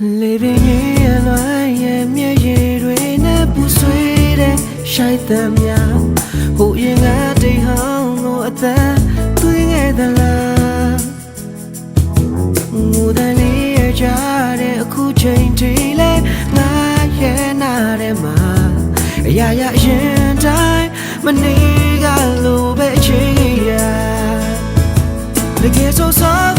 လေပင်ကြီးရလွိုင်းရဲ့မျက်ရည်တွေနဲ့ပူဆွေးတဲ့ရှိုက်တဲ့များဟိုရင်ကတိတ်ဟောင်းကိုအသက်သွင်းခဲ့သလားငိုတဲ့လေးရကြတဲ့အခုချိန်ထိလဲငါရဲ့နာထဲမှာအရာရာအရင်တိုင်းမနေကလိုပဲအချိန်ရတကယ်ဆိုစော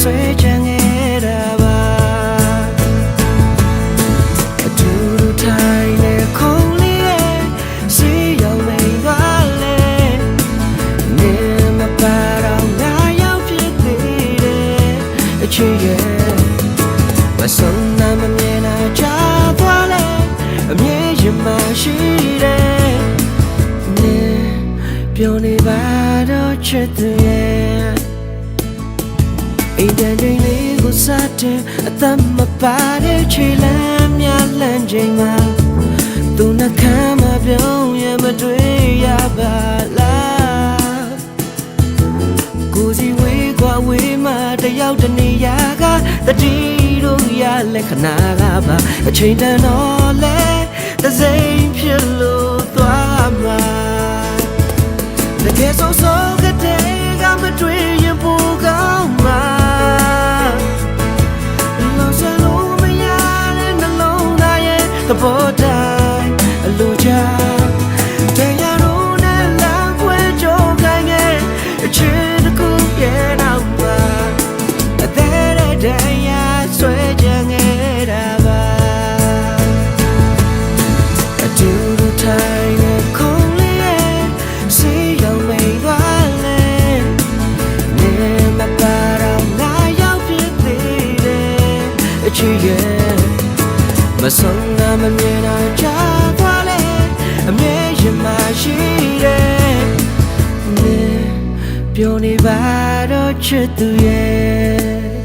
ဆွဲချင်ခဲ့တာပါအတူတူထိုင်နေခုံးလေးရဲ့စီရောက်မိန်သွားလေနေမပါတော့ငါရောက်ဖြစ်သေးတယ်အချစ်ရဲ့မဆုံးနာမမြင်နိုင်ချသွားလေအမြဲရင်မရှိတယ်နေပြောနေပါတော့ချစ်သူရဲ့ အိမ်တန်ချိန်လေးကိုစတင်အသက်မပါတဲ့ခြေလမ်းများလမ်းချိန်မှာသူနှခမ်းမပြောင်းရမတွေ့ရပါလားကိုစီဝေးกว่าဝေးမှတယောက်တနေရာကတတိတို့ရလက်ခဏကပါအချိန်တန်တော့လဲတစိမ့်ဖြစ်လို့သွားမှာ တကယ်ဆို သားရဲ့သဘောတိုင်းအလိုချတရားတို့နဲ့လမ်းခွဲကြိုးခိုင်းခဲ့အချစ်တစ်ခုရဲ့နောက်မှာအသေးတဲ့တရားဆွဲကြခဲ့တာပါအတူတူထိုင်နေခုံးလေးရဲ့စီရောက်မိန်သွားလေနေမပါတော့ငါရောက်ဖြစ်သေးတယ်အချစ်ရဲ့မဆုံးငါ မမြင်တော့ကြာသွားလေအမြဲရင်မရှိတယ်နေပြောနေပါတော့ချစ်သူရဲ့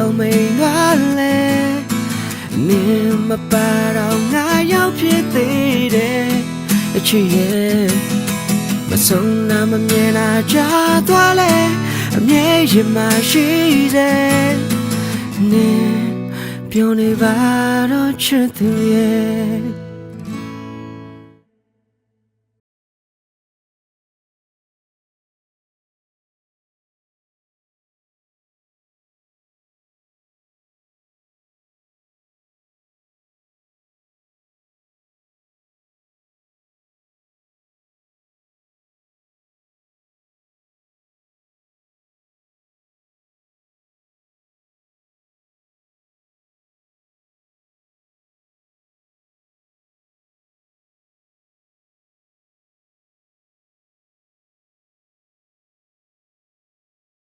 စီရောက်မိန်သွားလေနင်မပါတော့ငါရောက်ဖြစ်သေးတယ်အချစ်ရဲ့မဆုံးနာမမြင်တာကြာသွားလေအမြဲရ